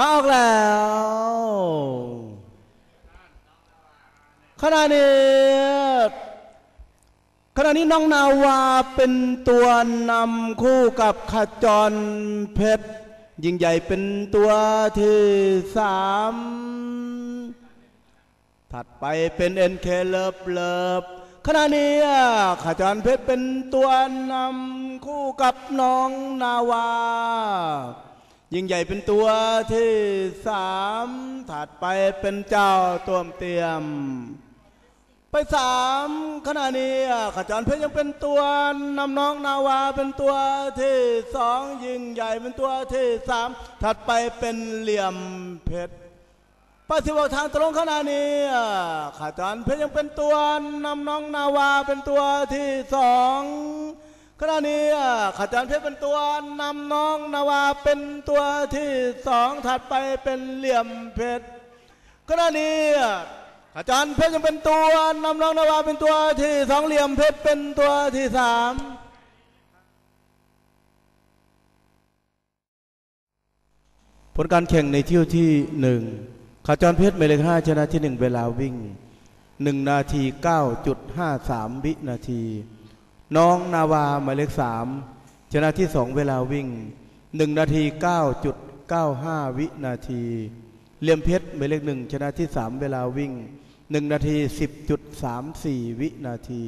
มาออกแล้วขณะนี้ขณะนี้น้องนาวาเป็นตัวนำคู่กับขจรเพชรยิ่งใหญ่เป็นตัวที่สามถัดไปเป็นเอ็นเคเลิฟเลิฟขณะนี้ขจรเพชรเป็นตัวนำคู่กับน้องนาวา ยิ่งใหญ่เป็นตัวที่สามถัดไปเป็นเจ้าตัวเตรียม ไปสามขณะนี้ขจรเพชรยังเป็นตัวนำน้องนาวาเป็นตัวที่สองยิ่งใหญ่เป็นตัวที่สามถัดไปเป็นเหลี่ยมเพชรปฏิวัติทางตรงขณะนี้ขจารเพชรยังเป็นตัวนำน้องนาวาเป็นตัวที่สอง ขณะนี้ขจารเพชรเป็นตัวนำน้องนาวาเป็นตัวที่สองถัดไปเป็นเหลี่ยมเพชรขณะนี้ขจารเพชรยังเป็นตัวนำน้องนาวาเป็นตัวที่สองเหลี่ยมเพชรเป็นตัวที่สามผลการแข่งในเที่ยวที่หนึ่งขจรเพชรหมเลขห้าชนะที่หนึ่งเวลาวิ่งหนึ่งนาทีเก้าจุดห้าสามวินาที น้องนาวาหมายเลขสามชนะที่สองเวลาวิ่งหนึ่งนาทีเก้าจุดเก้าห้าวินาทีเลียมเพชรหมายเลขหนึ่งชนะที่สามเวลาวิ่งหนึ่งนาทีสิบจุดสามสี่วินาที